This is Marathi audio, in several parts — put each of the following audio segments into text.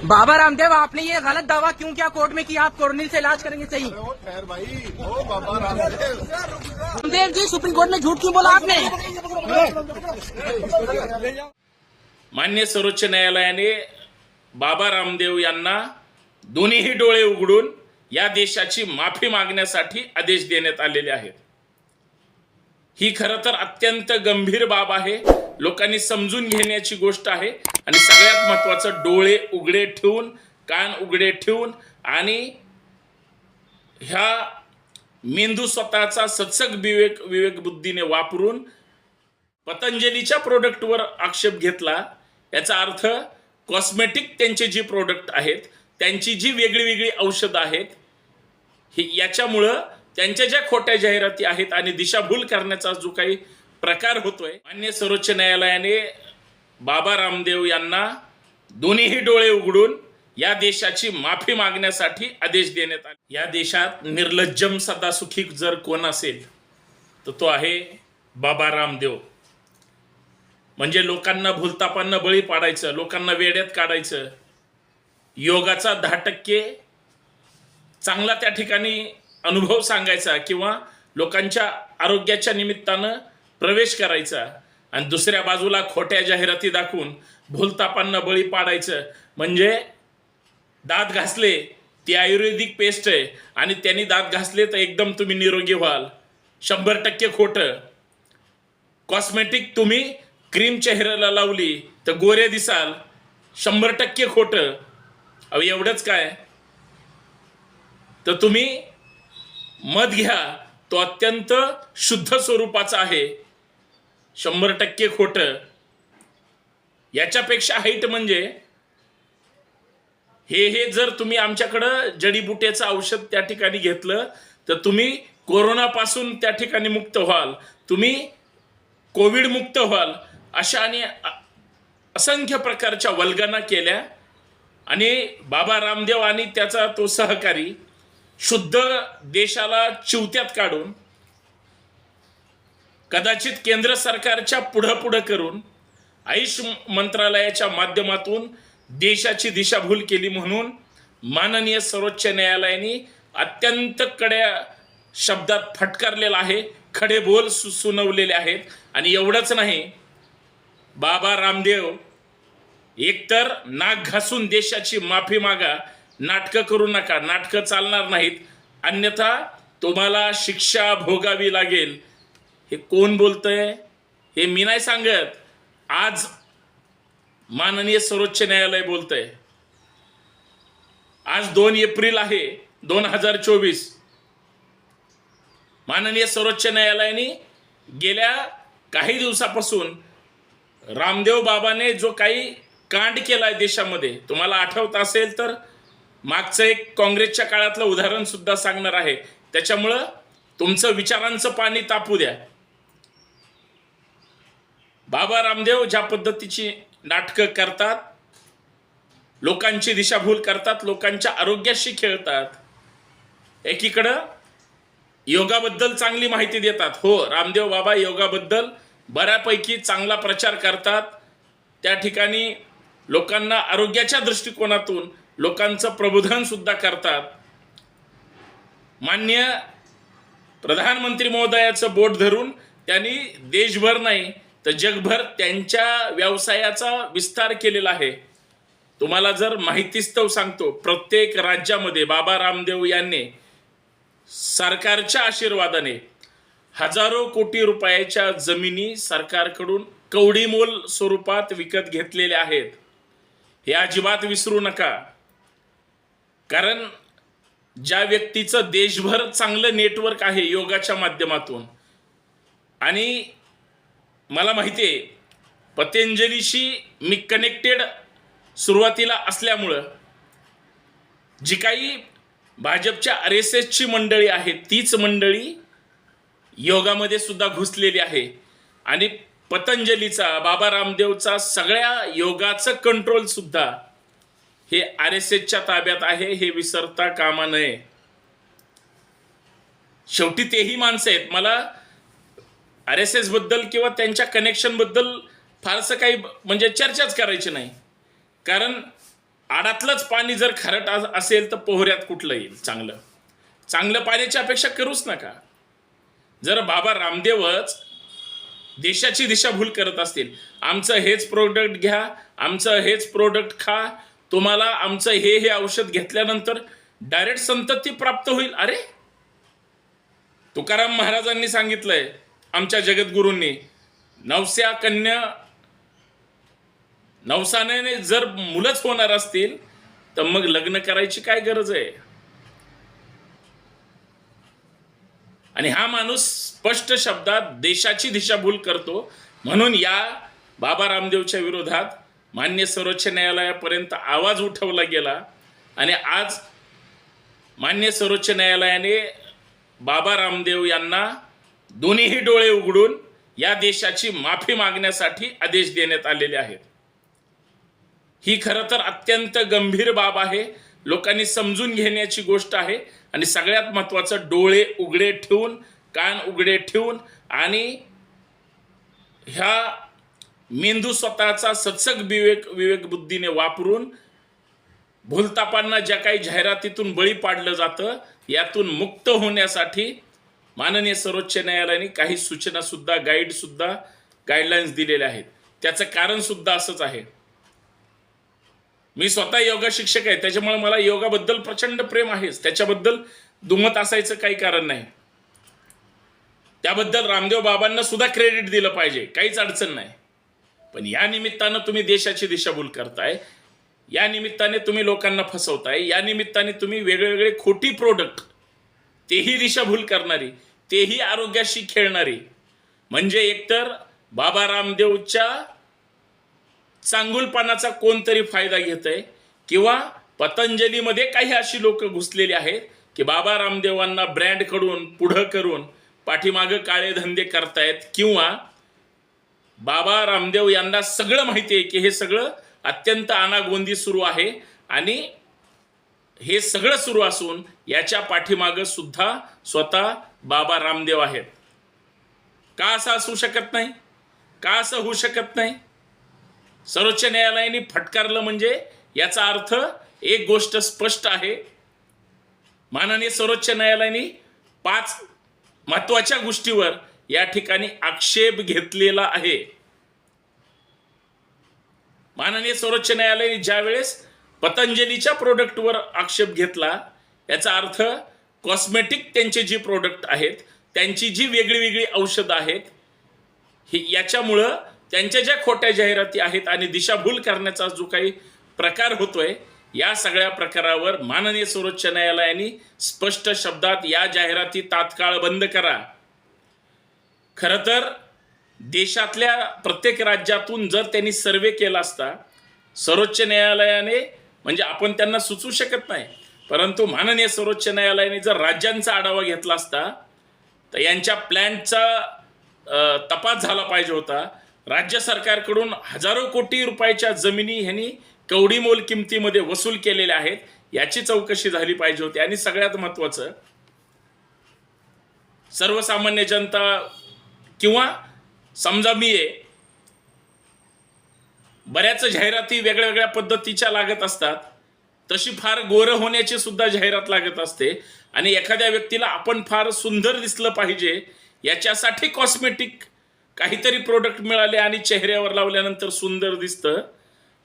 बाबा रामदेव आपने ये गलत दावा क्यों किया? कोर्ट में कि आप कोरोनिल से इलाज करेंगे सही। ओ भाई। ओ बाबा रामदेव। रामदेव जी सुप्रीम कोर्ट में झूठ क्यों बोला आपने? मान्य सर्वोच्च न्यायालयाने बाबा रामदेव यांना दोन्हीही डोळे उघडून या देशाची माफ़ी मागण्यासाठी आदेश देण्यात आलेले आहेत. ही खरं तर अत्यंत गंभीर बाब आहे. लोकांनी समजून घेण्याची गोष्ट आहे. आणि सगळ्यात महत्वाचं डोळे उघडे ठेवून कान उघडे ठेवून आणि ह्या मेंदू स्वतःचा सत्सग विवेक विवेक बुद्धीने वापरून पतंजलीच्या प्रोडक्टवर आक्षेप घेतला. याचा अर्थ कॉस्मेटिक त्यांचे जी प्रोडक्ट आहेत त्यांची जी वेगळी वेगळी औषधं आहेत हे याच्यामुळं त्यांच्या ज्या खोट्या जाहिराती आहेत आणि दिशाभूल करण्याचा जो काही प्रकार होतोय. मान्य सर्वोच्च न्यायालयाने बाबा रामदेव यांना दोन्हीही डोळे उघडून या देशाची माफी मागण्यासाठी आदेश देण्यात आले. या देशात निर्लज्जम सदा सुखी जर कोण असेल तर तो आहे बाबा रामदेव. म्हणजे लोकांना भूलतापांना बळी पाडायचं लोकांना वेड्यात काढायचं. योगाचा दहा टक्के चांगला त्या ठिकाणी अनुभव सांगायचा किंवा लोकांच्या आरोग्याच्या निमित्तानं प्रवेश करायचा. आणि दुसऱ्या बाजूला खोट्या जाहिराती दाखवून भूलतापांना बळी पाडायचं. म्हणजे दात घासले ती आयुर्वेदिक पेस्ट आहे. आणि त्यांनी दात घासले तर एकदम तुम्ही निरोगी व्हाल. शंभर टक्के खोटं. कॉस्मेटिक तुम्ही क्रीम चेहऱ्याला लावली तर गोरे दिसाल. शंभर टक्के खोटं. अहो एवढंच काय? तर तुम्ही मध घ्या. तो अत्यंत शुद्ध स्वरूपाचा आहे. शंभर टक्के खोटं. याच्यापेक्षा हाईट म्हणजे हे हे जर तुम्ही आमच्याकडं जडीबुट्याचं औषध त्या ठिकाणी घेतलं तर तुम्ही कोरोनापासून त्या ठिकाणी मुक्त व्हाल. तुम्ही कोविड मुक्त व्हाल. अशा आणि असंख्य प्रकारच्या वल्गना केल्या. आणि बाबा रामदेव आणि त्याचा तो सहकारी शुद्ध देशाला चिवत्यात काढून कदाचित केंद्र सरकारच्या पुढं पुढं करून आयुष मंत्रालयाच्या माध्यमातून देशाची दिशाभूल केली म्हणून माननीय सर्वोच्च न्यायालयाने अत्यंत कड्या शब्दात फटकारलेला आहे खडे बोल सु सुनवलेले आहेत. आणि एवढंच नाही बाबा रामदेव एकतर नाक घासून देशाची माफी मागा नाटकं करू नका नाटकं चालणार नाहीत. अन्यथा तुम्हाला शिक्षा भोगावी लागेल. हे कोण बोलतंय हे मी नाही सांगत. आज माननीय सर्वोच्च न्यायालय बोलतंय. आज दोन एप्रिल आहे दोन हजार चोवीस. माननीय सर्वोच्च न्यायालयाने गेल्या काही दिवसापासून रामदेव बाबाने जो काही कांड केला आहे देशामध्ये तुम्हाला आठवत असेल तर मागचं एक काँग्रेसच्या काळातलं उदाहरण सुद्धा सांगणार आहे. त्याच्यामुळं तुमचं विचारांचं पाणी तापू द्या. बाबा रामदेव ज्या पद्धतीची नाटकं करतात लोकांची दिशाभूल करतात लोकांच्या आरोग्याशी खेळतात एकीकडं योगाबद्दल चांगली माहिती देतात. हो रामदेव बाबा योगाबद्दल बऱ्यापैकी चांगला प्रचार करतात. त्या ठिकाणी लोकांना आरोग्याच्या दृष्टिकोनातून लोकांचं प्रबोधन सुद्धा करतात. मान्य प्रधानमंत्री महोदयाचं बोट धरून त्यांनी देशभर नाही तर जगभर त्यांच्या व्यवसायाचा विस्तार केलेला आहे. तुम्हाला जर माहितीस्तव सांगतो प्रत्येक राज्यामध्ये बाबा रामदेव यांनी सरकारच्या आशीर्वादाने हजारो कोटी रुपयाच्या जमिनी सरकारकडून कवडीमोल स्वरूपात विकत घेतलेल्या आहेत. हे अजिबात विसरू नका. कारण ज्या व्यक्तीचं देशभर चांगलं नेटवर्क आहे योगाच्या माध्यमातून आणि मला माहिती आहे पतंजलीशी मी कनेक्टेड सुरुवातीला असल्यामुळं जी काही भाजपच्या आर एस एसची मंडळी आहे तीच मंडळी योगामध्ये सुद्धा घुसलेली आहे. आणि पतंजलीचा बाबा रामदेवचा सगळ्या योगाचं कंट्रोल सुद्धा हे आर एस एसच्या ताब्यात आहे हे विसरता कामा नये. शेवटी तेही माणसं आहेत. मला आर एस एसबद्दल किंवा त्यांच्या कनेक्शनबद्दल फारसं काही म्हणजे चर्चाच करायची नाही. कारण आडातलंच पाणी जर खारट असेल तर पोहऱ्यात कुठलं येईल चांगलं. चांगलं पाण्याची अपेक्षा करूच नका. जर बाबा रामदेवच देशाची दिशाभूल करत असतील आमचं हेच प्रोडक्ट घ्या आमचं हेच प्रोडक्ट खा तुम्हाला आमचं हे हे औषध घेतल्यानंतर डायरेक्ट संतती प्राप्त होईल. अरे! तुकाराम महाराजांनी सांगितलंय आमच्या जगद्गुरूंनी नवस्या कन्या नवसाने जर मुलंच होणार असतील तर मग लग्न करायची काय गरज आहे? आणि हा माणूस स्पष्ट शब्दात देशाची दिशाभूल करतो. म्हणून या बाबा रामदेवच्या विरोधात मान्य सर्वोच्च न्यायालयापर्यंत आवाज उठवला गेला. आणि आज मान्य सर्वोच्च न्यायालयाने बाबा रामदेव यांना दोन्हीही डोळे उघडून या देशाची माफी मागण्यासाठी आदेश देण्यात आलेले आहेत. ही खरं तर अत्यंत गंभीर बाब आहे. लोकांनी समजून घेण्याची गोष्ट आहे आणि सगळ्यात महत्त्वाचं डोळे उघडे ठेवून कान उघडे ठेवून आणि ह्या मेंदू स्वतःचा सत्सक विवेक विवेक बुद्धीने वापरून भूलतापांना ज्या काही जाहिरातीतून बळी पाडलं जातं यातून मुक्त होण्यासाठी माननीय सर्वोच्च न्यायालयाने काही सूचना सुद्धा गाईड सुद्धा गाईडलाईन्स दिलेल्या आहेत. त्याचं कारण सुद्धा असंच आहे. मी स्वतः योगा शिक्षक आहे त्याच्यामुळे मला योगाबद्दल प्रचंड प्रेम आहेच. त्याच्याबद्दल दुमत असायचं काही कारण नाही. त्याबद्दल रामदेव बाबांना सुद्धा क्रेडिट दिलं पाहिजे काहीच अडचण नाही. पण या निमित्तानं तुम्ही देशाची दिशाभूल करताय या निमित्ताने तुम्ही लोकांना फसवताय या निमित्ताने तुम्ही वेगवेगळे खोटी प्रोडक्ट तेही दिशाभूल करणारी तेही आरोग्याशी खेळणारी. म्हणजे एकतर बाबा रामदेवच्या चांगुलपणाचा कोणतरी फायदा घेत आहे किंवा पतंजलीमध्ये काही अशी लोक घुसलेली आहेत की बाबा रामदेवांना ब्रँड करून पुढं करून पाठीमागं काळे धंदे करतायत किंवा बाबा रामदेव यांना सगळं माहिती आहे की हे सगळं अत्यंत अनागोंदी सुरू आहे आणि हे सगळं सुरू असून याच्या पाठीमागं सुद्धा स्वतः बाबा रामदेव आहेत. का असं असू शकत नाही? का असं होऊ शकत नाही? सर्वोच्च न्यायालयाने फटकारलं म्हणजे याचा अर्थ एक गोष्ट स्पष्ट आहे. माननीय सर्वोच्च न्यायालयाने पाच महत्त्वाच्या गोष्टीवर या ठिकाणी आक्षेप घेतलेला आहे. माननीय सर्वोच्च न्यायालयाने ज्या वेळेस पतंजलीच्या प्रोडक्टवर आक्षेप घेतला याचा अर्थ कॉस्मेटिक त्यांचे जे प्रोडक्ट आहेत त्यांची जी वेगळी वेगळी औषधं आहेत हे याच्यामुळं त्यांच्या ज्या खोट्या जाहिराती आहेत आणि दिशाभूल करण्याचा जो काही प्रकार होतोय या सगळ्या प्रकारावर माननीय सर्वोच्च न्यायालयाने स्पष्ट शब्दात या जाहिराती तात्काळ बंद करा. खरं तर देशातल्या प्रत्येक राज्यातून जर त्यांनी सर्वे केला असता सर्वोच्च न्यायालयाने म्हणजे आपण त्यांना सुचवू शकत नाही. परंतु माननीय सर्वोच्च न्यायालयाने जर राज्यांचा आढावा घेतला असता तर यांच्या प्लॅनचा तपास झाला पाहिजे होता. राज्य सरकारकडून हजारो कोटी रुपयाच्या जमिनी ह्यांनी कवडीमोल किमतीमध्ये वसूल केलेल्या आहेत. याची चौकशी झाली पाहिजे होती. आणि सगळ्यात महत्वाचं सर्वसामान्य जनता किंवा समजा मी आहे बऱ्याच जाहिराती वेगळ्या वेगळ्या पद्धतीच्या लागत असतात. तशी फार गोरं होण्याची सुद्धा जाहिरात लागत असते. आणि एखाद्या व्यक्तीला आपण फार सुंदर दिसलं पाहिजे याच्यासाठी कॉस्मेटिक काहीतरी प्रोडक्ट मिळाले आणि चेहऱ्यावर लावल्यानंतर सुंदर दिसतं.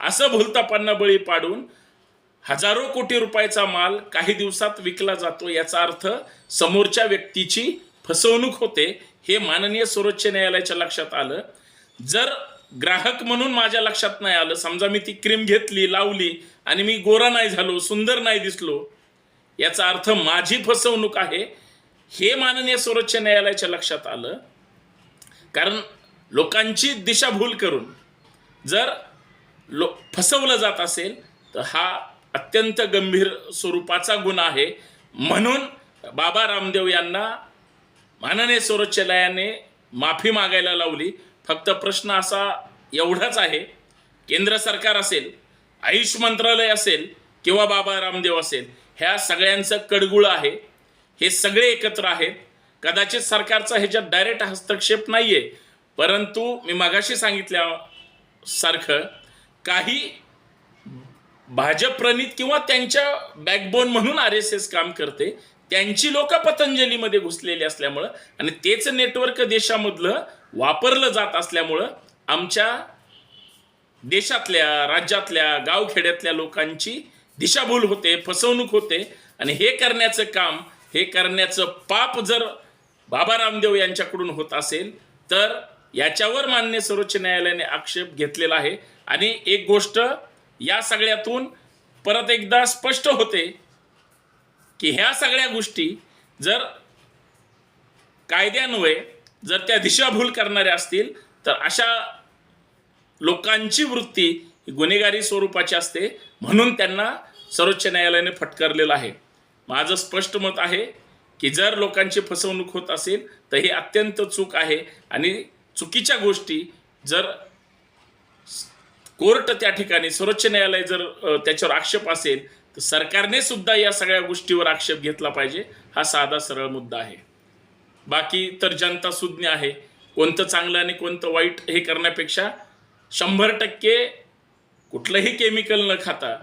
असं भूलतापांना बळी पाडून हजारो कोटी रुपयाचा माल काही दिवसात विकला जातो याचा अर्थ समोरच्या व्यक्तीची फसवणूक होते हे माननीय सर्वोच्च न्यायालयाच्या लक्षात आलं. जर ग्राहक म्हणून माझ्या लक्षात नाही आलं. समजा मी ती क्रीम घेतली लावली आणि मी गोरा नाही झालो सुंदर नाही दिसलो याचा अर्थ माझी फसवणूक आहे हे माननीय सर्वोच्च न्यायालयाच्या लक्षात आलं. कारण लोकांची दिशाभूल करून जर लो फसवलं जात असेल तर हा अत्यंत गंभीर स्वरूपाचा गुन्हा आहे. म्हणून बाबा रामदेव यांना माननीय सर्वोच्च न्यायालयाने माफी मागायला लावली. फक्त प्रश्न असा एवढाच आहे केंद्र सरकार असेल आयुष मंत्रालय असेल किंवा बाबा रामदेव असेल ह्या सगळ्यांचं कडगुळ आहे. हे सगळे एकत्र आहेत. कदाचित सरकारचा ह्याच्यात डायरेक्ट हस्तक्षेप नाही आहे परंतु मी मगाशी सांगितल्यासारखं काही भाजप प्रणित किंवा त्यांच्या बॅकबोन म्हणून आर एस एस काम करते त्यांची लोक पतंजलीमध्ये घुसलेली असल्यामुळं आणि तेच नेटवर्क देशामधलं वापरलं जात असल्यामुळं आमच्या देशातल्या राज्यातल्या गावखेड्यातल्या लोकांची दिशाभूल होते फसवणूक होते. आणि हे करण्याचं काम हे करण्याचं पाप जर बाबा रामदेव यांच्याकडून होत असेल तर याच्यावर मान्य सर्वोच्च न्यायालयाने आक्षेप घेतलेला आहे. आणि एक गोष्ट या सगळ्यातून परत एकदा स्पष्ट होते की ह्या सगळ्या गोष्टी जर कायद्यान्वये जर त्या दिशाभूल करणाऱ्या असतील तर अशा लोकांची वृत्ती ही गुन्हेगारी स्वरूपाची असते म्हणून त्यांना सर्वोच्च न्यायालयाने फटकारलेलं आहे. माझं स्पष्ट मत आहे की जर लोकांची फसवणूक होत असेल तर हे अत्यंत चूक आहे आणि चुकीच्या गोष्टी जर कोर्ट त्या ठिकाणी सर्वोच्च न्यायालय जर त्याच्यावर आक्षेप असेल तर सरकारने सुद्धा या सगळ्या गोष्टीवर आक्षेप घेतला पाहिजे. हा साधा सरळ मुद्दा आहे. बाकी तर जनता सुज्ञ आहे. कोणतं चांगलं आणि कोणतं वाईट हे करण्यापेक्षा शंभर टक्के कुठलंही केमिकल न खाता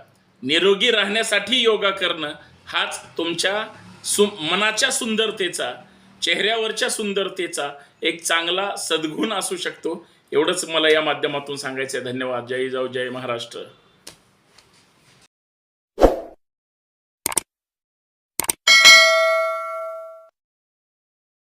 निरोगी राहण्यासाठी योगा करणं हाच तुमच्या सु मनाच्या सुंदरतेचा चेहऱ्यावरच्या सुंदरतेचा एक चांगला सद्गुण असू शकतो. एवढंच मला या माध्यमातून सांगायचं आहे धन्यवाद. जय जाऊ जय महाराष्ट्र.